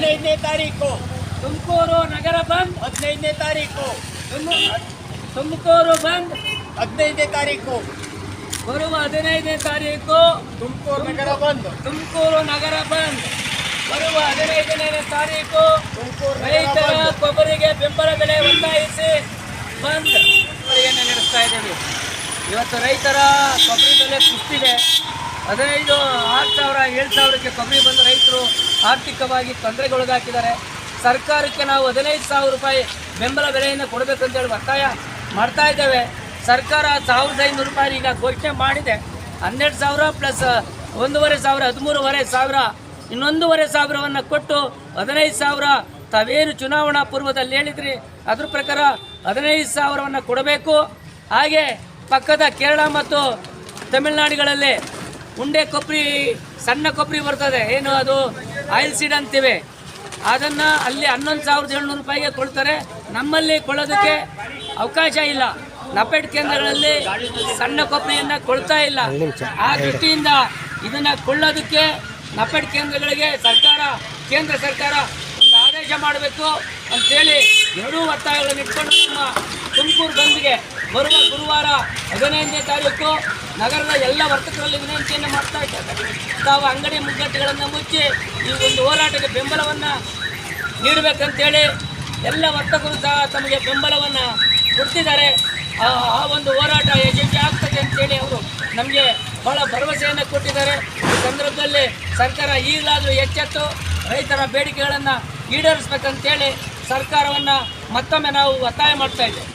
ಹದಿನೈದನೇ ತಾರೀಕು. ತುಮಕೂರು ನಗರ ಬಂದ್. ಹದಿನೈದನೇ ತಾರೀಕು. ತುಮ- ತುಮಕೂರು ಬಂದ್. ಹದಿನೈದನೇ ತಾರೀಕು. ಬರುವ ಹದಿನೈದನೇ ತಾರೀಕು. ತುಮಕೂರು ನಗರ ಬಂದ್. ತುಮಕೂರು ನಗರ ಬಂದ್. ಬರುವ ಹದಿನೈದನೇ ತಾರೀಕು. ತುಮಕೂರು ರೈತರ ಕೊಬ್ಬರಿಗೆ ಬೆಂಬಲ ಬೆಲೆ ಒತ್ತಾಯಿಸಿ ಬಂದ್. ಅವರಿಗೆ ನಡೆಸ್ತಾ ಇದ್ದೀವಿ. ಇವತ್ತು ರೈತರ ಕೊಬ್ಬರಿ ಬೆಲೆ ಕುಸ್ತಿದೆ. ಹದಿನೈದು, ಆರು ಸಾವಿರ, ಏಳು ಸಾವಿರಕ್ಕೆ ಕಮ್ಮಿ ಬಂದು ರೈತರು ಆರ್ಥಿಕವಾಗಿ ತೊಂದರೆಗೊಳಗಾಕಿದ್ದಾರೆ. ಸರ್ಕಾರಕ್ಕೆ ನಾವು ಹದಿನೈದು ಸಾವಿರ ರೂಪಾಯಿ ಬೆಂಬಲ ಬೆಲೆಯನ್ನು ಕೊಡಬೇಕಂತೇಳಿ ಒತ್ತಾಯ ಮಾಡ್ತಾ ಇದ್ದೇವೆ. ಸರ್ಕಾರ ಸಾವಿರದ ಐನೂರು ರೂಪಾಯಿ ಈಗ ಘೋಷಣೆ ಮಾಡಿದೆ. ಹನ್ನೆರಡು ಸಾವಿರ ಪ್ಲಸ್ ಒಂದೂವರೆ ಸಾವಿರ, ಹದಿಮೂರುವರೆ ಸಾವಿರ, ಇನ್ನೊಂದೂವರೆ ಸಾವಿರವನ್ನು ಕೊಟ್ಟು ಹದಿನೈದು ಸಾವಿರ ತಾವೇನು ಚುನಾವಣಾ ಪೂರ್ವದಲ್ಲಿ ಹೇಳಿದ್ರಿ. ಅದ್ರ ಪ್ರಕಾರ ಹದಿನೈದು ಸಾವಿರವನ್ನು ಕೊಡಬೇಕು. ಹಾಗೆ ಪಕ್ಕದ ಕೇರಳ ಮತ್ತು ತಮಿಳುನಾಡುಗಳಲ್ಲಿ ಉಂಡೆ ಕೊಬ್ಬರಿ ಸಣ್ಣ ಕೊಬ್ಬರಿ ಬರ್ತದೆ. ಏನು ಅದು? ಆಯಿಲ್ ಸೀಡ್ ಅಂತೀವಿ. ಅದನ್ನು ಅಲ್ಲಿ ಹನ್ನೊಂದು ಸಾವಿರದ ಏಳ್ನೂರು ರೂಪಾಯಿಗೆ ಕೊಡ್ತಾರೆ. ನಮ್ಮಲ್ಲಿ ಕೊಳ್ಳೋದಕ್ಕೆ ಅವಕಾಶ ಇಲ್ಲ. ನಪೇಟ್ ಕೇಂದ್ರಗಳಲ್ಲಿ ಸಣ್ಣ ಕೊಬ್ಬರಿಯನ್ನು ಕೊಡ್ತಾ ಇಲ್ಲ. ಆ ದೃಷ್ಟಿಯಿಂದ ಇದನ್ನು ಕೊಳ್ಳೋದಕ್ಕೆ ನಪೇಟ್ ಕೇಂದ್ರಗಳಿಗೆ ಸರ್ಕಾರ ಕೇಂದ್ರ ಸರ್ಕಾರ ಒಂದು ಆದೇಶ ಮಾಡಬೇಕು ಅಂತೇಳಿ ಎರಡೂ ಒತ್ತಾಯಗಳನ್ನು ಇಟ್ಕೊಂಡು ನಮ್ಮ ತುಮಕೂರು ಬಂದ್ಗೆ ಬರುವ ಗುರುವಾರ ಹದಿನೈದನೇ ತಾರೀಕು ನಗರದ ಎಲ್ಲ ವರ್ತಕರಲ್ಲಿ ವಿನಂತಿಯನ್ನು ಮಾಡ್ತಾ ಇದ್ದಾರೆ. ತಾವು ಅಂಗಡಿ ಮುಗ್ಗಟ್ಟುಗಳನ್ನು ಮುಚ್ಚಿ ಈ ಒಂದು ಹೋರಾಟಕ್ಕೆ ಬೆಂಬಲವನ್ನು ನೀಡಬೇಕಂತೇಳಿ ಎಲ್ಲ ವರ್ತಕರು ಸಹ ತಮಗೆ ಬೆಂಬಲವನ್ನು ಕೊಡ್ತಿದ್ದಾರೆ. ಆ ಒಂದು ಹೋರಾಟ ಯಶಸ್ವಿ ಆಗ್ತದೆ ಅಂತೇಳಿ ಅವರು ನಮಗೆ ಬಹಳ ಭರವಸೆಯನ್ನು ಕೊಟ್ಟಿದ್ದಾರೆ. ಈ ಸಂದರ್ಭದಲ್ಲಿ ಸರ್ಕಾರ ಈಗಲಾದರೂ ಎಚ್ಚೆತ್ತು ರೈತರ ಬೇಡಿಕೆಗಳನ್ನು ಈಡೇರಿಸ್ಬೇಕಂತೇಳಿ ಸರ್ಕಾರವನ್ನು ಮತ್ತೊಮ್ಮೆ ನಾವು ಒತ್ತಾಯ ಮಾಡ್ತಾ ಇದ್ದೇವೆ.